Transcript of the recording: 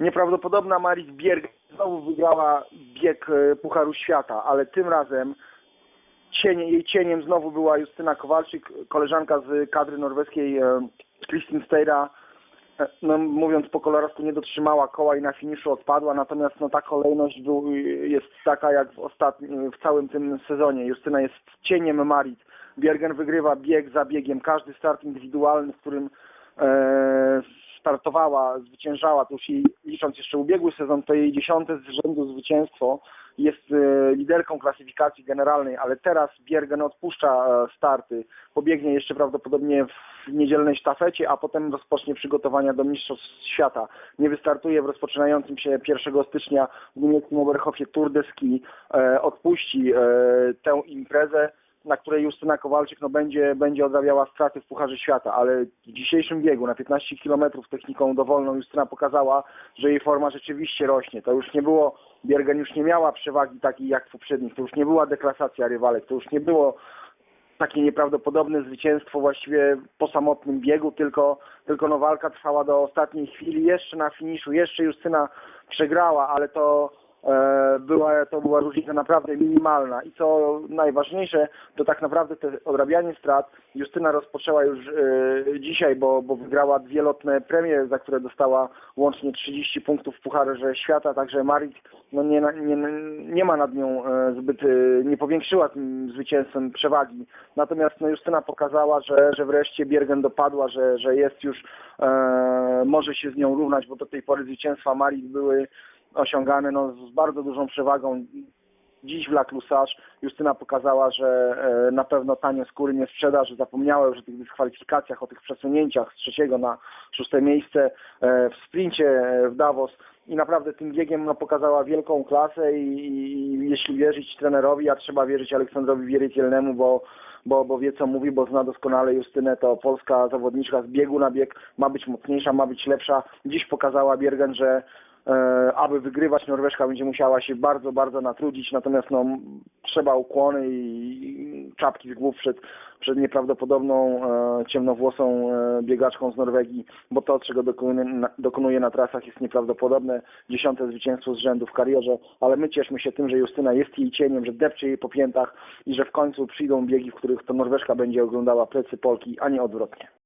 Nieprawdopodobna Maris Bjerg znowu wygrała bieg e, Pucharu Świata, ale tym razem cienie, jej cieniem znowu była Justyna Kowalczyk, koleżanka z kadry norweskiej e, Kristin Steira. E, No, mówiąc po kolorowsku nie dotrzymała koła i na finiszu odpadła, natomiast no, ta kolejność był, jest taka jak w, ostatnim, w całym tym sezonie. Justyna jest cieniem Marit. Bjergen wygrywa bieg za biegiem. Każdy start indywidualny, w którym e, startowała, zwyciężała, to już jej, licząc jeszcze ubiegły sezon, to jej dziesiąte z rzędu zwycięstwo. Jest e, liderką klasyfikacji generalnej, ale teraz Biergen odpuszcza e, starty, pobiegnie jeszcze prawdopodobnie w niedzielnej sztafecie, a potem rozpocznie przygotowania do Mistrzostw Świata. Nie wystartuje w rozpoczynającym się 1 stycznia w niemieckim Oberhofie Tour de Ski, e, odpuści tę imprezę na której Justyna Kowalczyk no, będzie, będzie odrabiała straty w Pucharze Świata, ale w dzisiejszym biegu na 15 km techniką dowolną Justyna pokazała, że jej forma rzeczywiście rośnie. To już nie było, Biergen już nie miała przewagi takiej jak w poprzednich, to już nie była deklasacja rywalek, to już nie było takie nieprawdopodobne zwycięstwo właściwie po samotnym biegu, tylko, tylko no walka trwała do ostatniej chwili, jeszcze na finiszu, jeszcze Justyna przegrała, ale to była, to była różnica naprawdę minimalna i co najważniejsze, to tak naprawdę te odrabianie strat Justyna rozpoczęła już e, dzisiaj, bo, bo wygrała dwie lotne premie, za które dostała łącznie 30 punktów w Pucharze Świata, także Marit no nie, nie, nie ma nad nią e, zbyt, e, nie powiększyła tym zwycięstwem przewagi. Natomiast no, Justyna pokazała, że, że wreszcie Biergen dopadła, że, że jest już, e, może się z nią równać, bo do tej pory zwycięstwa Marit były osiągane no, z bardzo dużą przewagą. Dziś w La Clusage Justyna pokazała, że e, na pewno tanie skóry nie sprzeda, że zapomniała już o tych dyskwalifikacjach, o tych przesunięciach z trzeciego na szóste miejsce e, w sprincie e, w Davos i naprawdę tym biegiem no, pokazała wielką klasę i, i jeśli wierzyć trenerowi, a trzeba wierzyć Aleksandrowi Wiericielnemu, bo, bo, bo wie co mówi, bo zna doskonale Justynę, to polska zawodniczka z biegu na bieg ma być mocniejsza, ma być lepsza. Dziś pokazała Biergen, że aby wygrywać Norweszka będzie musiała się bardzo, bardzo natrudzić, natomiast no, trzeba ukłony i czapki z głów przed, przed nieprawdopodobną e, ciemnowłosą e, biegaczką z Norwegii, bo to, czego dokonuje na, dokonuje na trasach jest nieprawdopodobne. Dziesiąte zwycięstwo z rzędu w karierze, ale my cieszmy się tym, że Justyna jest jej cieniem, że depcze jej po piętach i że w końcu przyjdą biegi, w których to Norweszka będzie oglądała plecy Polki, a nie odwrotnie.